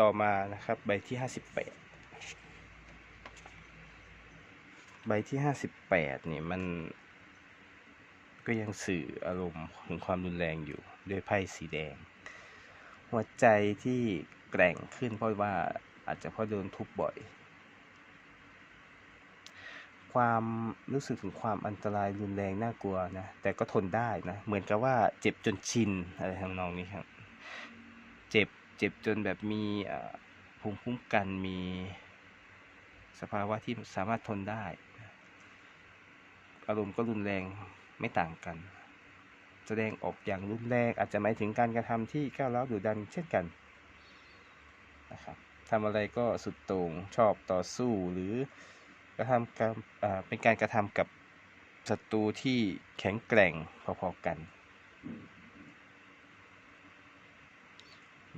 ต่อมานะครับ ใบที่ห้าสิบแปดใบที่ห้าสิบแปดเนี่ยมัน ก็ยังสื่ออารมณ์ถึงความรุนแรงอยู่ด้วยไพ่สีแดง หัวใจที่แกร่งขึ้นเพราะว่าอาจจะเพราะโดนทุบบ่อย ความรู้สึกถึงความอันตรายรุนแรงน่ากลัวนะ แต่ก็ทนได้นะ เหมือนกับว่าเจ็บจนชินอะไรทำนองนี้ครับ เจ็บ เจ็บจนแบบมีภูมิคุ้มกันมีสภาวะที่สามารถทนได้ อารมณ์ก็รุนแรงไม่ต่างกัน แสดงออกอย่างรุนแรงอาจจะหมายถึงการกระทำที่ก้าวร้าวดุดันเช่นกันนะครับทำอะไรก็สุดโต่งชอบต่อสู้หรือกระทำการเป็นการกระทำกับศัตรูที่แข็งแกร่งพอๆกัน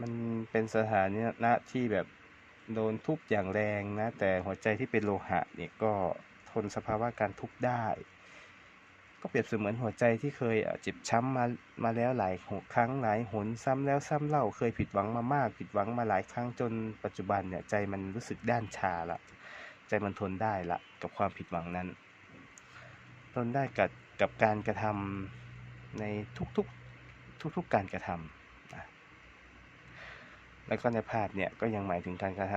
มันเป็นสถานะที่แบบโดนทุบอย่างแรงนะ แต่หัวใจที่เป็นโลหะเนี่ยก็ทนสภาวะการทุบได้ ก็เปรียบเสมือนหัวใจที่เคยเจ็บช้ำมามาแล้วหลายครั้งหลายหนซ้ำแล้วซ้ำเล่าเคยผิดหวังมามาก ผิดหวังมาหลายครั้งจนปัจจุบันเนี่ยใจมันรู้สึกด้านชาละใจมันทนได้ละกับความผิดหวังนั้น ทนได้กับกับการกระทำในทุกๆทุกๆการกระทำนะ แล้วก็ในภาพเนี่ยก็ยังหมายถึงการกระท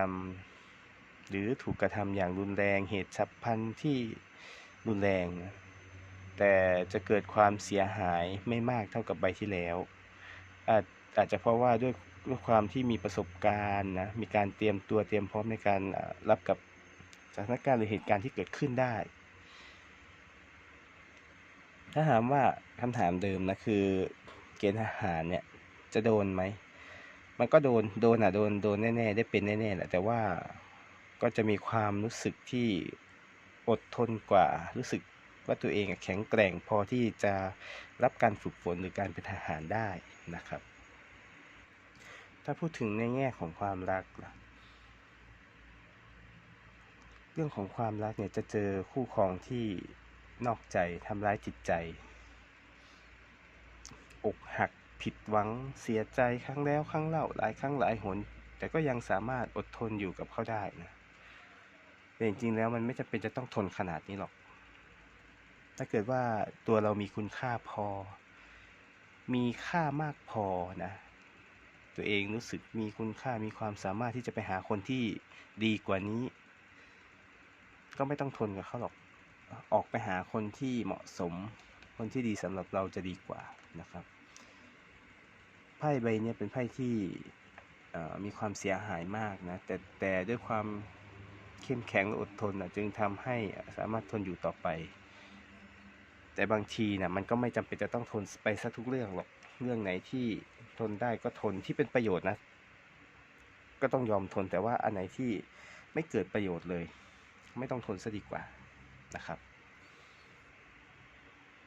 ำหรือถูกกระทำอย่างรุนแรงเหตุฉับพลันที่รุนแรง แต่จะเกิดความเสียหายไม่มากเท่ากับใบที่แล้ว อาจอาจจะเพราะว่าด้วยด้วยความที่มีประสบการณ์นะมีการเตรียมตัวเตรียมพร้อมในการรับกับสถานการณ์หรือเหตุการณ์ที่เกิดขึ้นได้ ถ้าถามว่าคำถามเดิมนะคือเกณฑ์ทหารเนี่ยจะโดนไหม มันก็โดนโดนอะโดนโดนแน่ๆได้เป็นแน่ๆแหละแต่ว่าก็จะมีความรู้สึกที่อดทนกว่ารู้สึกว่าตัวเองแข็งแกร่งพอที่จะรับการฝึกฝนหรือการเป็นทหารได้นะครับ ถ้าพูดถึงในแง่ของความรักล่ะเรื่องของความรักเนี่ยจะเจอคู่ครองที่นอกใจทำร้ายจิตใจ อกหัก ผิดหวังเสียใจครั้งแล้วครั้งเล่าหลายครั้งหลายหน แต่ก็ยังสามารถอดทนอยู่กับเขาได้นะแต่จริงๆแล้วมันไม่จำเป็นจะต้องทนขนาดนี้หรอก ถ้าเกิดว่าตัวเรามีคุณค่าพอ มีค่ามากพอนะ ตัวเองรู้สึกมีคุณค่ามีความสามารถที่จะไปหาคนที่ดีกว่านี้ ก็ไม่ต้องทนกับเขาหรอก ออกไปหาคนที่เหมาะสม คนที่ดีสำหรับเราจะดีกว่านะครับ ไพ่ใบนี้เป็นไพ่ที่มีความเสียหายมากนะแต่แต่ด้วยความเข้มแข็งและอดทนนะจึงทำให้สามารถทนอยู่ต่อไป แต่บางทีนะมันก็ไม่จำเป็นจะต้องทนไปซะทุกเรื่องหรอกเรื่องไหนที่ทนได้ก็ทนที่เป็นประโยชน์นะ ก็ต้องยอมทนแต่ว่าอันไหนที่ไม่เกิดประโยชน์เลย ไม่ต้องทนซะดีกว่านะครับ